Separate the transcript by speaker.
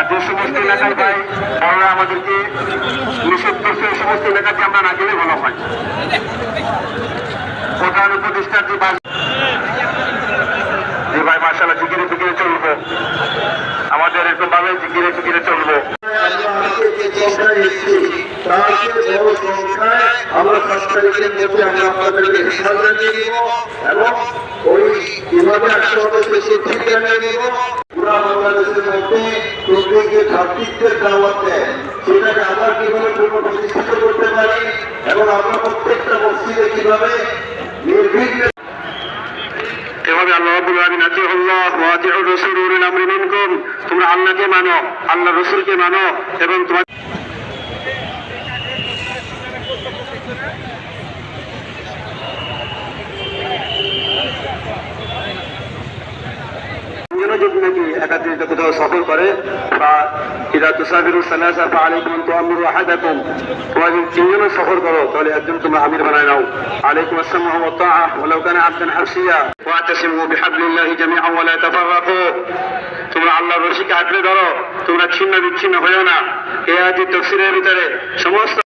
Speaker 1: আর যে সমস্ত এলাকায় ভাই বড়রা আমাদেরকে নিষেধ করছে, এই সমস্ত এলাকাতে আমরা না গেলে ভালো হয়। প্রধান উপদেষ্টার যে বাস যে ভাই মার্শাল্লাহ জিকিরে ফিকিরে চলবো। আমাদের এরকম ভাবে জিকিরে ফিকিরে চলবো।
Speaker 2: আমরা সাত তারিখের মধ্যে এবং ওই আসতে হবে সেই সিদ্ধান্ত জানিয়ে পুরা বাংলাদেশের মধ্যে দাওয়াত সেটাকে কীভাবে করতে পারি এবং আমরা প্রত্যেকটা মসজিদে কীভাবে নির্বিঘ্নে
Speaker 1: আল্লাহ তোমরা আল্লাহকে মানো আল্লাহ রাসূলকে মানো এবং তোমার যেন যদি নাকি একাত্রিত কোথাও সফর করে, বা ইরা তুসাবিরু সালাসা ফা আলাইকুম আন তুআমিরু আহাদাকুম, তোমরা যদি তিনজনে সফর করো, তাহলে একজন তোমরা আমির বানায় নাও। আলাইকুম আসসালাম ওয়া তাআ ওয়ালাউ কানা ছিন্ন বিচ্ছিন্ন হয়েও না। এই আয়াতের তাফসীরের ভিতরে সমস্ত